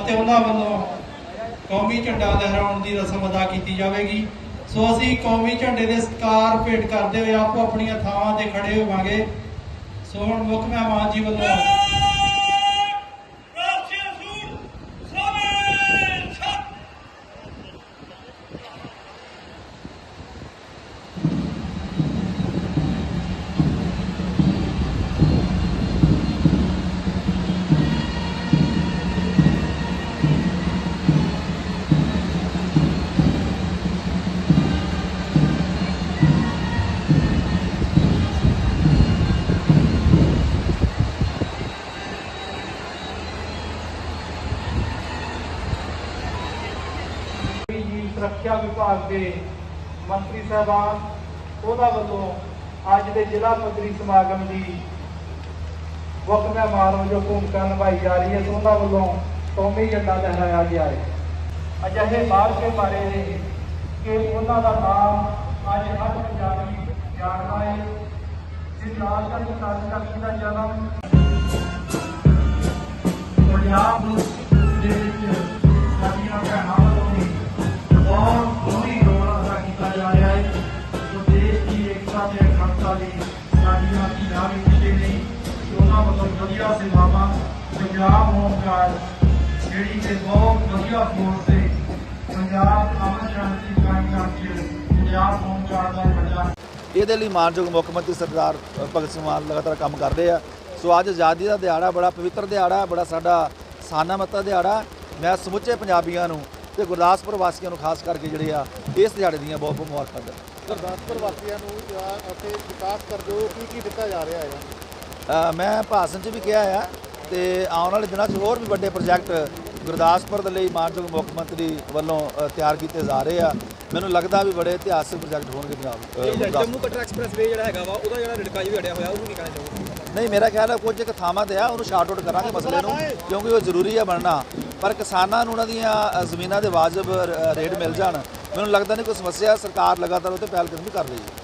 ਅਤੇ ਉਹਨਾਂ ਵੱਲੋਂ ਕੌਮੀ ਝੰਡਾ ਲਹਿਰਾਉਣ ਦੀ ਰਸਮ ਅਦਾ ਕੀਤੀ ਜਾਵੇਗੀ। ਸੋ ਅਸੀਂ ਕੌਮੀ ਝੰਡੇ ਦੇ ਸਤਿਕਾਰ ਭੇਟ ਕਰਦੇ ਹੋਏ ਆਪੋ ਆਪਣੀਆਂ ਥਾਵਾਂ ਤੇ ਖੜੇ ਹੋਵਾਂਗੇ। ਸੋ ਹੁਣ ਮੁੱਖ ਮਹਿਮਾਨ ਜੀ ਵੱਲੋਂ ਜੀ ਵਿਭਾਗ ਦੇ ਮੰਤਰੀ ਸਾਹਿਬਾਨ, ਉਹਦਾ ਵੱਲੋਂ ਅੱਜ ਦੇ ਜ਼ਿਲ੍ਹਾ ਪੱਧਰੀ ਸਮਾਗਮ ਦੀ ਮੁੱਖ ਮਹਿਮਾਨ ਵਜੋਂ ਭੂਮਿਕਾ ਨਿਭਾਈ ਜਾ ਰਹੀ ਹੈ ਉਹਨਾਂ ਵੱਲੋਂ ਕੌਮੀ ਝੰਡਾ ਲਹਿਰਾਇਆ ਗਿਆ ਹੈ। ਅਜਿਹੇ ਮਾਰ ਕੇ ਮਾਰੇ ਨੇ ਕਿ ਉਹਨਾਂ ਦਾ ਨਾਮ ਅੱਜ ਹਰ ਪੰਜਾਬੀ ਜਾਣਦਾ ਹੈ ਜਿਸ ਨਾਲ ਦਾ ਸਾਡੀ ਦਾ ਜਨਮ ਪੰਜਾਬ ਦੇ ਤੇ ਸਾਡੀਆਂ ਧੀਆਂ ਵੀ ਪਿੱਛੇ ਨਹੀਂ ਤੇ ਉਹਨਾਂ ਵੱਲੋਂ ਵਧੀਆ ਸੇਵਾਵਾਂ ਪੰਜਾਬ ਹੋਮ ਜਿਹੜੀ ਕਿ ਬਹੁਤ ਵਧੀਆ ਫੋਰਸ ਹੈ ਪੰਜਾਬ ਅਮਨ ਸ਼ਾਂਤੀ ਕਾਇਮ ਕਰਨ ਪੰਜਾਬ ਹੋਮ ਦਾ ਵੱਡਾ ਇਹਦੇ ਲਈ ਮਾਨਯੋਗ ਮੁੱਖ ਮੰਤਰੀ ਸਰਦਾਰ ਭਗਤ ਸਿੰਘ ਮਾਨ ਲਗਾਤਾਰ ਕੰਮ ਕਰ ਰਹੇ ਆ। ਸੋ ਅੱਜ ਆਜ਼ਾਦੀ ਦਾ ਦਿਹਾੜਾ ਬੜਾ ਪਵਿੱਤਰ ਦਿਹਾੜਾ, ਬੜਾ ਸਾਡਾ ਸਾਨਾਮਤਾ ਦਿਹਾੜਾ। ਮੈਂ ਸਮੁੱਚੇ ਪੰਜਾਬੀਆਂ ਨੂੰ ਤੇ ਗੁਰਦਾਸਪੁਰ ਵਾਸੀਆਂ ਨੂੰ ਖਾਸ ਕਰਕੇ ਜਿਹੜੇ ਆ, ਇਸ ਦਿਹਾੜੇ ਦੀਆਂ ਬਹੁਤ ਬਹੁਤ ਮੁਬਾਰਕਾਂ ਦਿੰਦਾ। ਗੁਰਦਾਸਪੁਰ ਵਾਸੀਆਂ ਨੂੰ ਜਾਂ ਅਤੇ ਵਿਕਾਸ ਕਰ ਜੋ ਕੀ ਕੀ ਦਿੱਤਾ ਜਾ ਰਿਹਾ ਹੈ? ਮੈਂ ਭਾਸ਼ਣ 'ਚ ਵੀ ਕਿਹਾ ਆ ਤੇ ਆਉਣ ਵਾਲੇ ਦਿਨਾਂ 'ਚ ਹੋਰ ਵੀ ਵੱਡੇ ਪ੍ਰੋਜੈਕਟ ਗੁਰਦਾਸਪੁਰ ਦੇ ਲਈ ਮਾਨਯੋਗ ਮੁੱਖ ਮੰਤਰੀ ਵੱਲੋਂ ਤਿਆਰ ਕੀਤੇ ਜਾ ਰਹੇ ਆ। ਮੈਨੂੰ ਲੱਗਦਾ ਵੀ ਬੜੇ ਇਤਿਹਾਸਕ ਪ੍ਰੋਜੈਕਟ ਹੋਣਗੇ ਗੁਰਦਾਸਪੁਰ। ਜੰਮੂ ਕਟਰਾ ਐਕਸਪ੍ਰੈਸ ਜਿਹੜਾ ਹੈਗਾ ਵਾ ਉਹਦਾ ਜਿਹੜਾ ਰਿੜਕਾ ਵੀ ਹਟਿਆ ਹੋਇਆ ਉਹਨੂੰ ਕੀ ਕਹਿਣਾ ਚਾਹੋਗੇ? ਨਹੀਂ ਮੇਰਾ ਖਿਆਲ ਹੈ ਕੁਝ ਕੁ ਥਾਵਾਂ ਤੇ ਆ ਉਹਨੂੰ ਸ਼ਾਰਟ ਆਊਟ ਕਰਾਂਗੇ ਮਸਲੇ ਨੂੰ ਕਿਉਂਕਿ ਉਹ ਜ਼ਰੂਰੀ ਹੈ ਬਣਨਾ। ਪਰ ਕਿਸਾਨਾਂ ਨੂੰ ਉਹਨਾਂ ਦੀਆਂ ਜ਼ਮੀਨਾਂ ਦੇ ਵਾਜਬ ਰ- ਰੇਟ ਮਿਲ ਜਾਣ। ਮੈਨੂੰ ਲੱਗਦਾ ਨਹੀਂ ਕੋਈ ਸਮੱਸਿਆ ਸਰਕਾਰ ਲਗਾਤਾਰ ਉਹ ਤੇ ਪਹਿਲ ਕਦਮੀ ਕਰ ਰਹੀ ਹੈ।